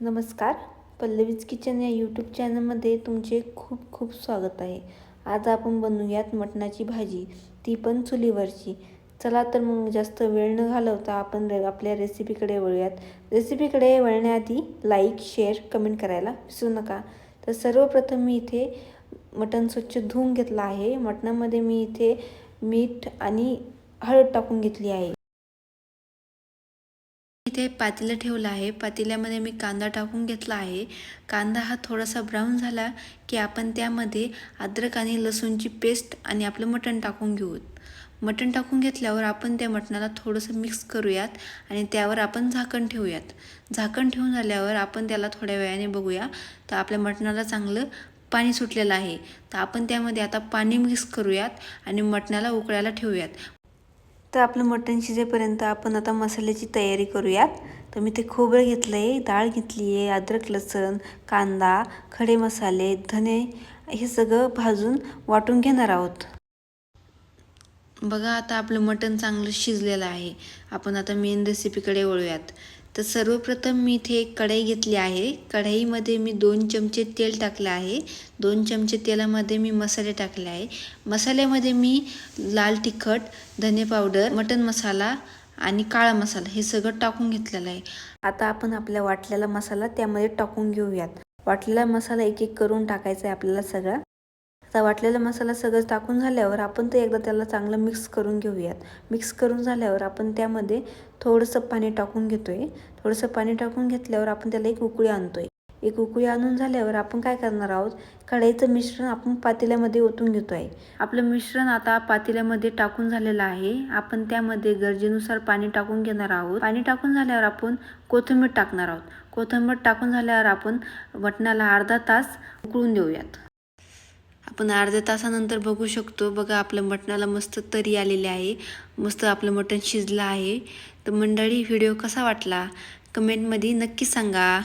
नमस्कार पल्लवीज किचन या यूट्यूब चॅनलमध्ये तुमचे खूप खूप स्वागत आहे. आज आपण बनवूयात मटणाची भाजी ती पण चुलीवरची. चला तर मग जास्त वेळ न घालवता आपण रे आपल्या रेसिपीकडे वळूयात. रेसिपीकडे वळण्याआधी लाईक शेअर कमेंट करायला विसरू नका. तर सर्वप्रथम मी इथे मटण स्वच्छ धुवून घेतलं आहे. मटणामध्ये मी इथे मीठ आणि हळद टाकून घेतली आहे. इथे पातेलं ठेवलं आहे. पातेल्यामध्ये मी कांदा टाकून घेतला आहे. कांदा हा थोडासा ब्राऊन झाला की आपण त्यामध्ये अद्रक आणि लसूणची पेस्ट आणि आपलं मटण टाकून घेऊ. मटण टाकून घेतल्यावर आपण त्या मटणाला थोडंसं मिक्स करूयात आणि त्यावर आपण झाकण ठेवूयात. झाकण ठेवून झाल्यावर आपण त्याला थोड्या वेळाने बघूया. तर आपल्या मटणाला चांगलं पाणी सुटलेलं आहे. तर आपण त्यामध्ये आता पाणी मिक्स करूयात आणि मटणाला उकळायला ठेवूयात. तर आपलं मटण शिजेपर्यंत आपण आता मसाल्याची तयारी करूयात. तर मी ते खोबरं घेतलं आहे डाळ घेतली आहे अद्रक लसण कांदा खडे मसाले धने हे सगळं भाजून वाटून घेणार आहोत. बघा आता आपलं मटण चांगलं शिजलेलं आहे. आपण आता मेन रेसिपीकडे वळूयात. तर सर्वप्रथम मी इथे एक कढई घेतली आहे. कढईमध्ये मी दोन चमचे तेल टाकले आहे. दोन चमचे तेलामध्ये मी मसाले टाकले आहे. मसाल्यामध्ये मी लाल तिखट धने पावडर मटन मसाला आणि काळा मसाला हे सगळं टाकून घेतलेलं आहे. आता आपण आपल्या वाटलेला मसाला त्यामध्ये टाकून घेऊयात. वाटलेला मसाला एक एक करून टाकायचा आहे आपल्याला सगळा. आता वाटलेला मसाला सगळं टाकून झाल्यावर आपण ते एकदा त्याला चांगलं मिक्स करून घेऊयात. मिक्स करून झाल्यावर आपण त्यामध्ये थोडंसं पाणी टाकून घेतो आहे थोडंसं पाणी टाकून घेतल्यावर आपण त्याला एक उकळी आणतो आहे एक उकळी आणून झाल्यावर आपण काय करणार आहोत? कढईचं मिश्रण आपण पातेल्यामध्ये ओतून घेतो आहे आपलं मिश्रण आता पातेल्यामध्ये टाकून झालेलं आहे. आपण त्यामध्ये गरजेनुसार पाणी टाकून घेणार आहोत. पाणी टाकून झाल्यावर आपण कोथिंबीर टाकणार आहोत. कोथिंबीर टाकून झाल्यावर आपण मटणाला अर्धा तास उकळून देऊयात. आपण अर्ध्या तासानंतर बघू शकतो. बघा आपल्या मटणाला मस्त तरी आलेली आहे. मस्त आपलं मटण शिजलं आहे. तर मंडळी व्हिडिओ कसा वाटला? कमेंटमध्ये नक्की सांगा.